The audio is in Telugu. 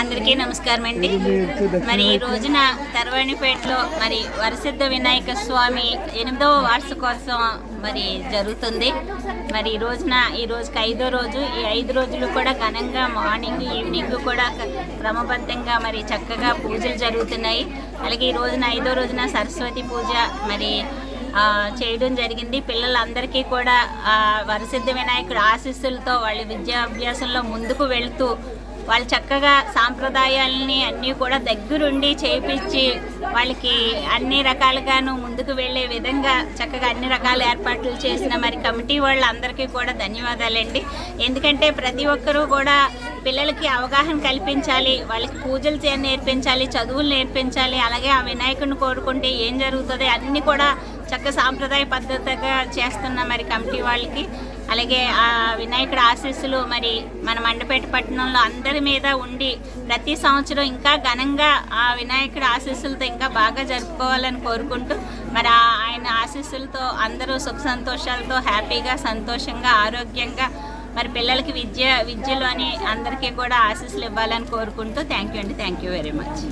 అందరికీ నమస్కారం అండి. మరి ఈ రోజున తర్వాణిపేటలో మరి వరసిద్ధ వినాయక స్వామి ఎనిమిదవ వార్షికోత్సవం మరి జరుగుతుంది. మరి ఈ రోజున ఈ రోజుకి ఐదో రోజు ఈ ఐదు రోజులు కూడా ఘనంగా మార్నింగ్ ఈవినింగ్ కూడా క్రమబద్ధంగా మరి చక్కగా పూజలు జరుగుతున్నాయి. అలాగే ఈ రోజున ఐదో రోజున సరస్వతి పూజ మరి చేయడం జరిగింది. పిల్లలందరికీ కూడా వరసిద్ధ వినాయకుడు ఆశీస్సులతో వాళ్ళ విద్యాభ్యాసంలో ముందుకు వెళుతూ వాళ్ళు చక్కగా సాంప్రదాయాలని అన్నీ కూడా దగ్గరుండి చేపించి వాళ్ళకి అన్ని రకాలుగాను ముందుకు వెళ్ళే విధంగా చక్కగా అన్ని రకాల ఏర్పాట్లు చేసిన మరి కమిటీ వాళ్ళందరికీ కూడా ధన్యవాదాలండి. ఎందుకంటే ప్రతి ఒక్కరూ కూడా పిల్లలకి అవగాహన కల్పించాలి వాళ్ళకి పూజలు చే నేర్పించాలి చదువులు నేర్పించాలి అలాగే ఆ వినాయకుడిని కోరుకుంటే ఏం జరుగుతుంది అన్నీ కూడా చక్క సాంప్రదాయ పద్ధతిగా చేస్తున్న మరి కమిటీ వాళ్ళకి. అలాగే ఆ వినాయకుడి ఆశీస్సులు మరి మన మండపేట పట్టణంలో అందరి మీద ఉండి ప్రతి సంవత్సరం ఇంకా ఘనంగా ఆ వినాయకుడి ఆశీస్సులతో ఇంకా బాగా జరుపుకోవాలని కోరుకుంటూ మరి ఆ ఆయన ఆశీస్సులతో అందరూ సుఖ సంతోషాలతో హ్యాపీగా సంతోషంగా ఆరోగ్యంగా మరి పిల్లలకి విద్య విద్యలోని అందరికీ కూడా ఆశీస్సులు ఇవ్వాలని కోరుకుంటూ థ్యాంక్ యూ అండి. Thank you very much.